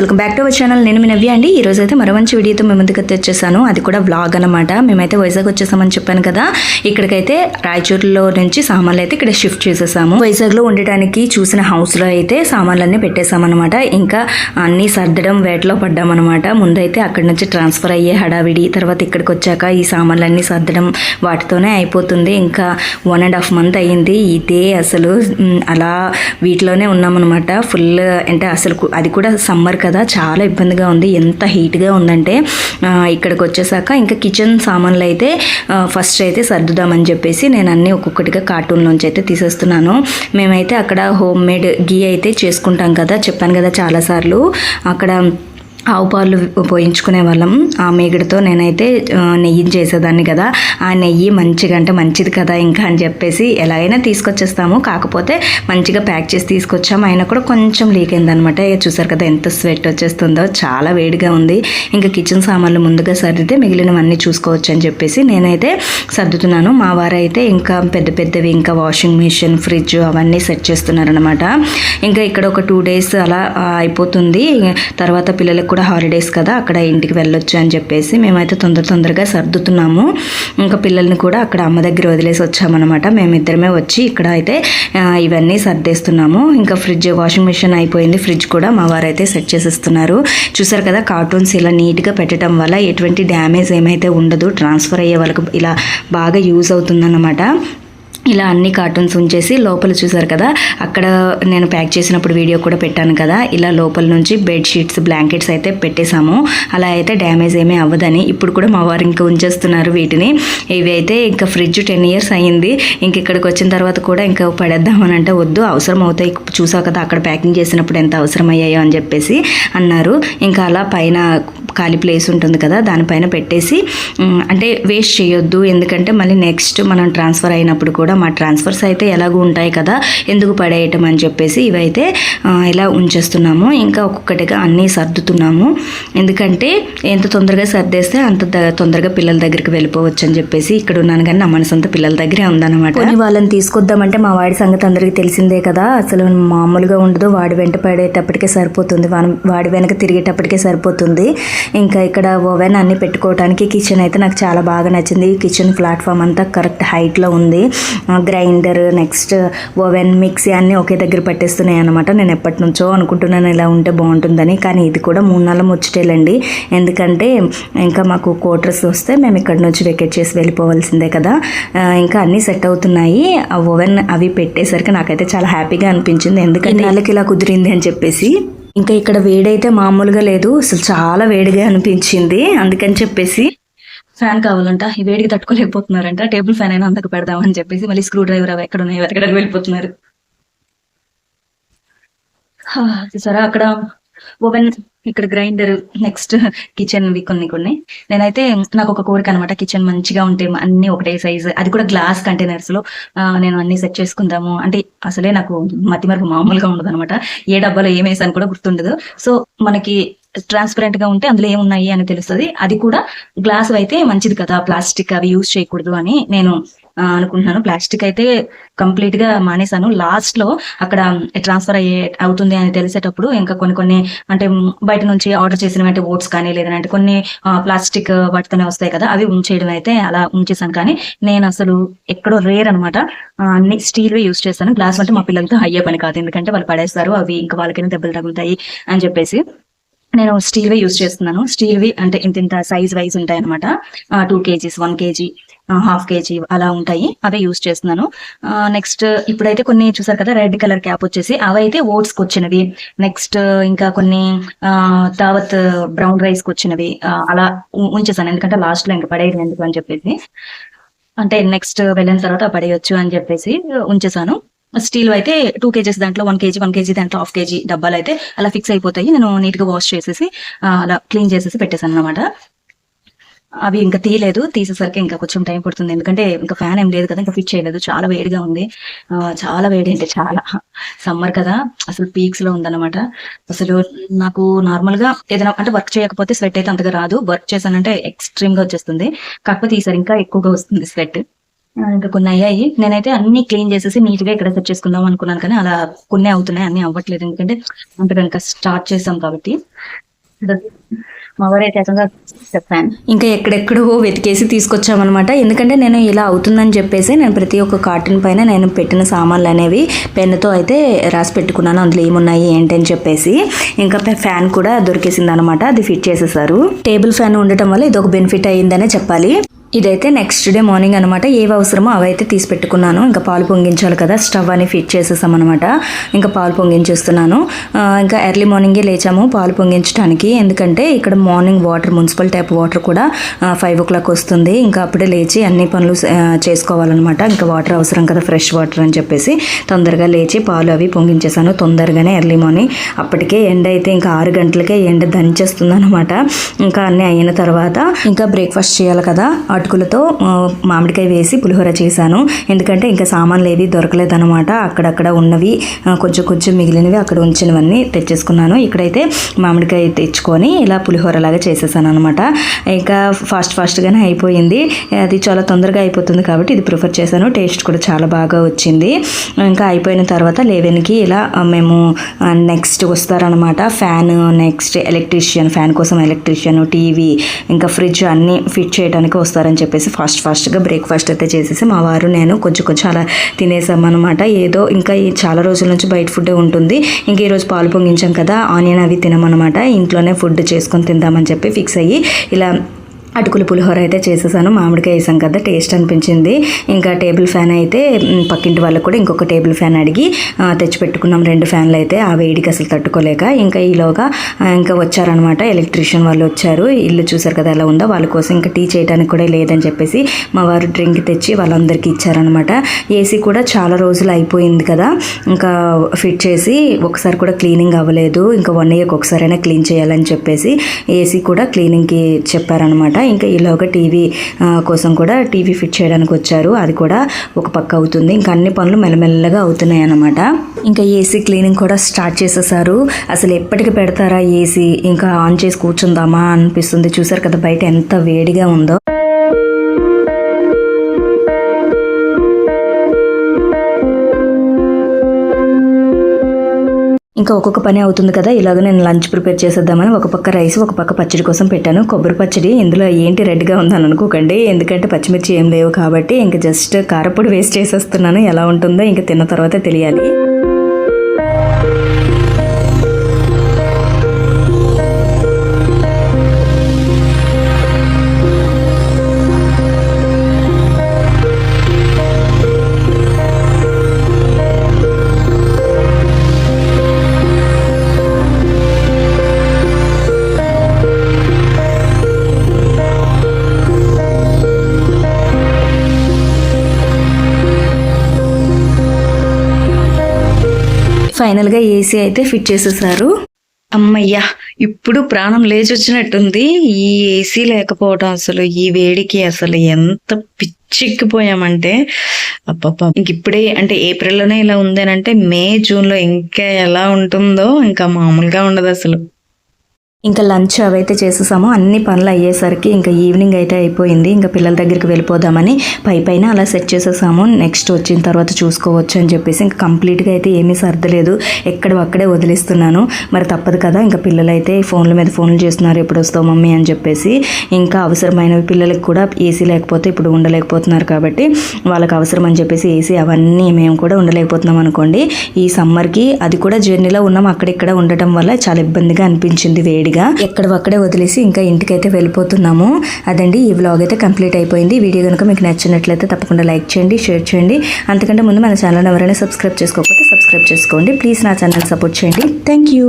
welcome back our channel నేను మీ నవ్య అండి. ఈ రోజు అయితే మరో మంచి వీడియోతో మేము ముందుకు తెచ్చేసాను అది కూడా వ్లాగ్ అనమాట మేమైతే వైజాగ్ వచ్చేసామని చెప్పాను కదా. ఇక్కడికైతే రాయచూరులో నుంచి సామాన్లు అయితే ఇక్కడ షిఫ్ట్ చేసేసాము. వైజాగ్లో ఉండటానికి చూసిన హౌస్లో అయితే సామాన్లన్నీ పెట్టేశామన్నమాట ఇంకా అన్నీ సర్దడం వేటలో పడ్డామన్నమాట. ముందైతే అక్కడి నుంచి ట్రాన్స్ఫర్ అయ్యే హడావిడి తర్వాత ఇక్కడికి వచ్చాక ఈ సామాన్లన్నీ సర్దడం వాటితోనే అయిపోతుంది. ఇంకా వన్ అండ్ హాఫ్ మంత్ అయ్యింది. ఇదే అసలు అలా వీటిలోనే ఉన్నామన్నమాట. ఫుల్ అంటే అసలు అది కూడా సమ్మర్ కదా. చాలా ఇబ్బందిగా ఉంది. ఎంత హీట్గా ఉందంటే ఇక్కడికి వచ్చేసాక ఇంకా కిచెన్ సామాన్లు అయితే ఫస్ట్ అయితే సర్దుదామని చెప్పేసి నేను అన్నీ ఒక్కొక్కటిగా కార్టూన్లోంచి అయితే తీసేస్తున్నాను. మేమైతే అక్కడ హోమ్ మేడ్ గీ అయితే చేసుకుంటాం కదా చెప్పాను కదా చాలాసార్లు. అక్కడ ఆవు పాలు పోయించుకునే వాళ్ళం. ఆ మేగడితో నేనైతే నెయ్యి నెయ్యిని చేసేదాన్ని కదా. ఆ నెయ్యి మంచిగా అంటే మంచిది కదా ఇంకా అని చెప్పేసి ఎలాగైనా తీసుకొచ్చేస్తాము. కాకపోతే మంచిగా ప్యాక్ చేసి తీసుకొచ్చాము. అయినా కూడా కొంచెం లీక్ అయిందనమాట ఇక చూసారు కదా ఎంత స్వెట్ వచ్చేస్తుందో. చాలా వేడిగా ఉంది. ఇంకా కిచెన్ సామాన్లు ముందుగా సర్దితే మిగిలినవన్నీ చూసుకోవచ్చు అని చెప్పేసి నేనైతే సర్దుతున్నాను. మా వారైతే ఇంకా పెద్ద పెద్దవి ఇంకా వాషింగ్ మిషన్ ఫ్రిడ్జ్ అవన్నీ సెట్ చేస్తున్నారనమాట ఇంకా ఇక్కడ ఒక టూ డేస్ అలా అయిపోతుంది. తర్వాత పిల్లలకు కూడా హాలిడేస్ కదా అక్కడ ఇంటికి వెళ్ళొచ్చు అని చెప్పేసి మేమైతే తొందర తొందరగా సర్దుతున్నాము. ఇంకా పిల్లల్ని కూడా అక్కడ అమ్మ దగ్గర వదిలేసి వచ్చామన్నమాట. మేమిద్దరమే వచ్చి ఇక్కడ అయితే ఇవన్నీ సర్దేస్తున్నాము. ఇంకా ఫ్రిడ్జ్ వాషింగ్ మిషన్ అయిపోయింది. ఫ్రిడ్జ్ కూడా మా వారైతే సెట్ చేసేస్తున్నారు. చూసారు కదా కార్టూన్స్ ఇలా నీట్గా పెట్టడం వల్ల ఎటువంటి డ్యామేజ్ ఏమైతే ఉండదు ట్రాన్స్ఫర్ అయ్యే వాళ్ళకి ఇలా బాగా యూజ్ అవుతుందన్నమాట. ఇలా అన్ని కార్టూన్స్ ఉంచేసి లోపల చూసారు కదా అక్కడ నేను ప్యాక్ చేసినప్పుడు వీడియో కూడా పెట్టాను కదా ఇలా లోపల నుంచి బెడ్ షీట్స్ బ్లాంకెట్స్ అయితే పెట్టేశాము. అలా అయితే డ్యామేజ్ ఏమీ అవ్వదని ఇప్పుడు కూడా మా వారు ఇంకా ఉంచేస్తున్నారు వీటిని. ఇవి అయితే ఇంకా ఫ్రిడ్జ్ టెన్ ఇయర్స్ అయ్యింది ఇంక ఇక్కడికి వచ్చిన తర్వాత కూడా ఇంకా పడేద్దామని అంటే వద్దు అవసరం అవుతాయి చూసావు కదా అక్కడ ప్యాకింగ్ చేసినప్పుడు ఎంత అవసరం అయ్యాయో అని చెప్పేసి అన్నారు. ఇంకా అలా పైన ఖాళీ ప్లేస్ ఉంటుంది కదా దానిపైన పెట్టేసి అంటే వేస్ట్ చేయొద్దు. ఎందుకంటే మళ్ళీ నెక్స్ట్ మనం ట్రాన్స్ఫర్ అయినప్పుడు కూడా మా ట్రాన్స్ఫర్స్ అయితే ఎలాగూ ఉంటాయి కదా ఎందుకు పడేయటం అని చెప్పేసి ఇవైతే ఇలా ఉంచేస్తున్నాము. ఇంకా ఒక్కొక్కటిగా అన్నీ సర్దుతున్నాము. ఎందుకంటే ఎంత తొందరగా సర్దేస్తే అంత తొందరగా పిల్లల దగ్గరికి వెళ్ళిపోవచ్చు అని చెప్పేసి ఇక్కడ ఉన్నాను. కానీ నా మనసు అంతా పిల్లల దగ్గరే ఉందన్నమాట. వాళ్ళని తీసుకొద్దామంటే మా వాడి సంగతి అందరికీ తెలిసిందే కదా. అసలు మామూలుగా ఉండదు. వాడి వెంట పడేటప్పటికే సరిపోతుంది. వాడి వెనక తిరిగేటప్పటికే సరిపోతుంది. ఇంకా ఇక్కడ ఓవెన్ అన్ని పెట్టుకోవడానికి కిచెన్ అయితే నాకు చాలా బాగా నచ్చింది. కిచెన్ ప్లాట్ఫామ్ అంతా కరెక్ట్ హైట్లో ఉంది. గ్రైండర్ నెక్స్ట్ ఓవెన్ మిక్సీ అన్నీ ఒకే దగ్గర పెట్టేస్తున్నాయి అనమాట నేను ఎప్పటి నుంచో అనుకుంటున్నాను ఇలా ఉంటే బాగుంటుందని. కానీ ఇది కూడా మూడు నెలల ముచ్చటేలండి. ఎందుకంటే ఇంకా మాకు కోటర్స్ వస్తే మేము ఇక్కడ నుంచి వెకెట్ చేసి వెళ్ళిపోవాల్సిందే కదా. ఇంకా అన్నీ సెట్ అవుతున్నాయి. ఆ ఓవెన్ అవి పెట్టేసరికి నాకైతే చాలా హ్యాపీగా అనిపించింది. ఎందుకంటే వాళ్ళకి ఇలా కుదిరింది అని చెప్పేసి. ఇంకా ఇక్కడ వేడైతే మామూలుగా లేదు. అసలు చాలా వేడిగా అనిపించింది. అందుకని చెప్పేసి ఫ్యాన్ కావాలంట. ఈ వేడికి తట్టుకోలేకపోతున్నారంట. టేబుల్ ఫ్యాన్ అయినా అందుకు పెడదామని చెప్పేసి మళ్ళీ స్క్రూ డ్రైవర్ అవి ఎక్కడ ఉన్నాయి ఎక్కడ వెళ్ళిపోతున్నారు. హా, చూసారా? అక్కడ ఓవెన్ ఇక్కడ గ్రైండర్ నెక్స్ట్ కిచెన్ వి కొన్ని కొన్ని. నేనైతే నాకు ఒక కోరిక అనమాట కిచెన్ మంచిగా ఉంటే అన్ని ఒకటే సైజ్. అది కూడా గ్లాస్ కంటైనర్స్లో నేను అన్ని సెట్ చేసుకుందాము. అంటే అసలే నాకు మతి మరుపు మామూలుగా ఉండదు అనమాట ఏ డబ్బాలో ఏమేసాను కూడా గుర్తుండదు. సో మనకి ట్రాన్స్పరెంట్గా ఉంటే అందులో ఏమున్నాయి అని తెలుస్తుంది. అది కూడా గ్లాస్ అయితే మంచిది కదా ప్లాస్టిక్ అవి యూజ్ చేయకూడదు అని నేను అనుకుంటున్నాను. ప్లాస్టిక్ అయితే కంప్లీట్గా మానేశాను. లాస్ట్లో అక్కడ ట్రాన్స్ఫర్ అయ్యే అవుతుంది అని తెలిసేటప్పుడు ఇంకా కొన్ని కొన్ని అంటే బయట నుంచి ఆర్డర్ చేసిన అంటే ఓట్స్ కానీ లేదంటే కొన్ని ప్లాస్టిక్ వాటితోనే వస్తాయి కదా అవి ఉంచేయడం అయితే అలా ఉంచేసాను కానీ నేను అసలు ఎక్కడో రేర్ అనమాట అన్ని స్టీల్ యూస్ చేస్తాను గ్లాస్ అంటే మా పిల్లలతో అయ్యే పని కాదు. ఎందుకంటే వాళ్ళు పడేస్తారు అవి ఇంకా వాళ్ళకైనా దెబ్బలు తగులుతాయి అని చెప్పేసి. నేను స్టీల్ యూస్ యూజ్ చేస్తున్నాను. స్టీల్ వి అంటే ఇంత ఇంత సైజ్ వైజ్ ఉంటాయి అనమాట two kgs one kg half kg అలా ఉంటాయి. అవే యూజ్ చేస్తున్నాను. నెక్స్ట్ ఇప్పుడైతే కొన్ని చూసారు కదా రెడ్ కలర్ క్యాప్ వచ్చేసి అవైతే ఓట్స్కి వచ్చినవి. నెక్స్ట్ ఇంకా కొన్ని ఆ, తావత్ బ్రౌన్ రైస్కి వచ్చినవి. అలా ఉంచేసాను. ఎందుకంటే లాస్ట్లో ఇంకా పడేది ఎందుకు అని చెప్పేసి. అంటే నెక్స్ట్ వెళ్ళిన తర్వాత పడేయొచ్చు అని చెప్పేసి ఉంచేసాను. స్టీల్ అయితే టూ కేజీస్ దాంట్లో వన్ కేజీ వన్ కేజీ దాంట్లో హాఫ్ కేజీ డబ్బాలు అయితే అలా ఫిక్స్ అయిపోతాయి. నేను నీట్గా వాష్ చేసేసి అలా క్లీన్ చేసేసి పెట్టేసాను అనమాట అవి ఇంకా తీయలేదు తీసేసరికి ఇంకా కొంచెం టైం పడుతుంది. ఎందుకంటే ఇంకా ఫ్యాన్ ఏం లేదు కదా ఇంకా ఫిట్ చేయలేదు. చాలా వేడిగా ఉంది. చాలా వేడి అంటే చాలా. సమ్మర్ కదా అసలు పీక్స్లో ఉందన్నమాట. అసలు నాకు నార్మల్గా ఏదైనా అంటే వర్క్ చేయకపోతే స్వెట్ అయితే అంతగా రాదు. వర్క్ చేశానంటే ఎక్స్ట్రీమ్గా వచ్చేస్తుంది. కాకపోతే ఈసారి ఇంకా ఎక్కువగా వస్తుంది స్వెట్. ఇంకా కొన్ని అయ్యాయి. నేనైతే అన్ని క్లీన్ చేసేసి నీట్గా ఇక్కడ సెట్ చేసుకుందాం అనుకున్నాను కానీ అలా కొన్ని అవుతున్నాయి అన్ని అవ్వట్లేదు. ఎందుకంటే అంటే కనుక స్టార్ట్ చేసాం కాబట్టి. మా వారైతే చెప్పాను. ఇంకా ఎక్కడెక్కడో వెతికేసి తీసుకొచ్చామన్నమాట. ఎందుకంటే నేను ఇలా అవుతుందని చెప్పేసి నేను ప్రతి ఒక్క కార్టన్ పైన నేను పెట్టిన సామాన్లు అనేవి పెన్నుతో అయితే రాసి పెట్టుకున్నాను. అందులో ఏమున్నాయి ఏంటి అని చెప్పేసి. ఇంకా ఫ్యాన్ కూడా దొరికేసింది అనమాట అది ఫిట్ చేసేసారు. టేబుల్ ఫ్యాన్ ఉండటం వల్ల ఇది ఒక బెనిఫిట్ అయ్యిందనే చెప్పాలి. ఇదైతే నెక్స్ట్ డే మార్నింగ్ అనమాట ఏవి అవసరమో అవైతే తీసి పెట్టుకున్నాను. ఇంకా పాలు పొంగించాలి కదా స్టవ్ అని ఫిట్ చేసేసాం అనమాట ఇంకా పాలు పొంగించేస్తున్నాను. ఇంకా ఎర్లీ మార్నింగే లేచాము పాలు పొంగించడానికి ఎందుకంటే ఇక్కడ morning water municipal tap water కూడా ఫైవ్ ఓ క్లాక్ వస్తుంది. ఇంకా అప్పుడే లేచి అన్ని పనులు చేసుకోవాలన్నమాట. ఇంకా వాటర్ అవసరం కదా ఫ్రెష్ వాటర్ అని చెప్పేసి తొందరగా లేచి పాలు అవి పొంగించేసాను. తొందరగానే ఎర్లీ మార్నింగ్ అప్పటికే ఎండ అయితే ఇంకా ఆరు గంటలకే ఎండ దంచేస్తుంది అనమాట ఇంకా అన్నీ అయిన తర్వాత ఇంకా బ్రేక్ఫాస్ట్ చేయాలి కదా. అటుకులతో మామిడికాయ వేసి పులిహోర చేశాను. ఎందుకంటే ఇంకా సామాన్లు ఏవి దొరకలేదనమాట అక్కడక్కడ ఉన్నవి కొంచెం కొంచెం మిగిలినవి అక్కడ ఉంచినవన్నీ తెచ్చేసుకున్నాను. ఇక్కడైతే మామిడికాయ తెచ్చుకొని ఇలా పులిహోర లాగా చేసేసాను అనమాట ఇంకా ఫాస్ట్ ఫాస్ట్గానే అయిపోయింది. అది చాలా తొందరగా అయిపోతుంది కాబట్టి ఇది ప్రిఫర్ చేశాను. టేస్ట్ కూడా చాలా బాగా వచ్చింది. ఇంకా అయిపోయిన తర్వాత లెవెన్కి ఇలా మేము నెక్స్ట్ వస్తారనమాట ఫ్యాన్ నెక్స్ట్ ఎలక్ట్రీషియన్ ఫ్యాన్ కోసం ఎలక్ట్రీషియన్ టీవీ ఇంకా ఫ్రిడ్జ్ అన్నీ ఫిట్ చేయడానికి అని చెప్పేసి ఫాస్ట్ ఫాస్ట్గా బ్రేక్ఫాస్ట్ అయితే చేసేసి మా వారు నేను కొంచెం కొంచెం అలా తినేసామన్నమాట అనమాట ఏదో ఇంకా ఈ చాలా రోజుల నుంచి బయట ఫుడ్ ఉంటుంది. ఇంకా ఈరోజు పాలు పొంగించాం కదా ఆనియన్ అవి తినమన్నమాట. ఇంట్లోనే ఫుడ్ చేసుకొని తిందామని చెప్పి ఫిక్స్ అయ్యి ఇలా అటుకులు పులిహోర అయితే చేసేసాను. మామిడికాయ వేసాం కదా టేస్ట్ అనిపించింది. ఇంకా టేబుల్ ఫ్యాన్ అయితే పక్కింటి వాళ్ళకు కూడా ఇంకొక టేబుల్ ఫ్యాన్ అడిగి తెచ్చిపెట్టుకున్నాం. రెండు ఫ్యాన్లు అయితే ఆ వేడికి అసలు తట్టుకోలేక. ఇంకా ఈలోగా ఇంకా వచ్చారనమాట ఎలక్ట్రీషియన్ వాళ్ళు వచ్చారు. ఇల్లు చూసారు కదా ఎలా ఉందో వాళ్ళ కోసం ఇంకా టీ చేయడానికి కూడా లేదని చెప్పేసి మా వారు డ్రింక్ తెచ్చి వాళ్ళందరికీ ఇచ్చారనమాట ఏసీ కూడా చాలా రోజులు అయిపోయింది కదా. ఇంకా ఫిట్ చేసి ఒకసారి కూడా క్లీనింగ్ అవ్వలేదు. ఇంకా వన్ ఇయర్కి ఒకసారైనా క్లీన్ చేయాలని చెప్పేసి ఏసీ కూడా క్లీనింగ్కి చెప్పారనమాట ఇంకా ఈలోగా టీవీ కోసం కూడా టీవీ ఫిట్ చేయడానికి వచ్చారు. అది కూడా ఒక పక్క అవుతుంది. ఇంకా అన్ని పనులు మెల్లమెల్లగా అవుతున్నాయి అన్నమాట. ఇంకా ఏసీ క్లీనింగ్ కూడా స్టార్ట్ చేసేసారు. అసలు ఎప్పటికి పెడతారా ఏసీ? ఇంకా ఆన్ చేసి కూర్చుందామా అనిపిస్తుంది. చూసారు కదా బయట ఎంత వేడిగా ఉందో. ఇంకా ఒక్కొక్క పని అవుతుంది కదా ఇలాగ నేను లంచ్ ప్రిపేర్ చేసేద్దామని ఒక పక్క రైస్ ఒక పక్క పచ్చడి కోసం పెట్టాను. కొబ్బరి పచ్చడి ఇందులో ఏంటి రెడ్గా ఉందని అనుకోకండి. ఎందుకంటే పచ్చిమిర్చి ఏం లేవు కాబట్టి ఇంకా జస్ట్ కారపొడి వేస్ట్ చేసేస్తున్నాను. ఎలా ఉంటుందో ఇంకా తిన్న తర్వాత తెలియాలి. ఫైనల్గా ఏసీ అయితే ఫిట్ చేసేసారు. అమ్మయ్యా ఇప్పుడు ప్రాణం లేచి వచ్చినట్టుంది ఈ ఏసీ లేకపోవడం అసలు ఈ వేడికి అసలు ఎంత పిచ్చిక్కిపోయామంటే అబ్బబ్బా. ఇంక ఇప్పుడే అంటే ఏప్రిల్లోనే ఇలా ఉందేనంటే మే జూన్లో ఇంకా ఎలా ఉంటుందో ఇంకా మామూలుగా ఉండదు అసలు ఇంకా లంచ్ అవైతే చేసేసాము. అన్ని పనులు అయ్యేసరికి ఇంకా ఈవినింగ్ అయితే అయిపోయింది. ఇంకా పిల్లల దగ్గరికి వెళ్ళిపోదామని పై పైన అలా సెట్ చేసేసాము. నెక్స్ట్ వచ్చిన తర్వాత చూసుకోవచ్చు అని చెప్పేసి ఇంకా కంప్లీట్గా అయితే ఏమీ సర్దలేదు. ఎక్కడ అక్కడే వదిలేస్తున్నాను. మరి తప్పదు కదా ఇంకా పిల్లలు అయితే ఫోన్ల మీద ఫోన్లు చేస్తున్నారు. ఎప్పుడు వస్తావు మమ్మీ అని చెప్పేసి ఇంకా అవసరమైనవి పిల్లలకి కూడా ఏసీ లేకపోతే ఇప్పుడు ఉండలేకపోతున్నారు కాబట్టి వాళ్ళకి అవసరం అని చెప్పేసి ఏసీ అవన్నీ మేము కూడా ఉండలేకపోతున్నాం అనుకోండి. ఈ సమ్మర్కి అది కూడా జర్నీలో ఉన్నాం. అక్కడిక్కడ ఉండటం వల్ల చాలా ఇబ్బందిగా అనిపించింది వేడి ఎక్కడ ఎక్కడొక్కడే వదిలేసి ఇంకా ఇంటికైతే వెళ్ళిపోతున్నాము. అదండి ఈ వ్లాగ్ అయితే కంప్లీట్ అయిపోయింది. వీడియో కనుక మీకు నచ్చినట్లయితే తప్పకుండా లైక్ చేయండి షేర్ చేయండి. అంతకంటే ముందు మన ఛానల్ ఎవరైనా సబ్స్క్రైబ్ చేసుకోకపోతే సబ్స్క్రైబ్ చేసుకోండి. ప్లీజ్ నా ఛానల్ సపోర్ట్ చేయండి. Thank you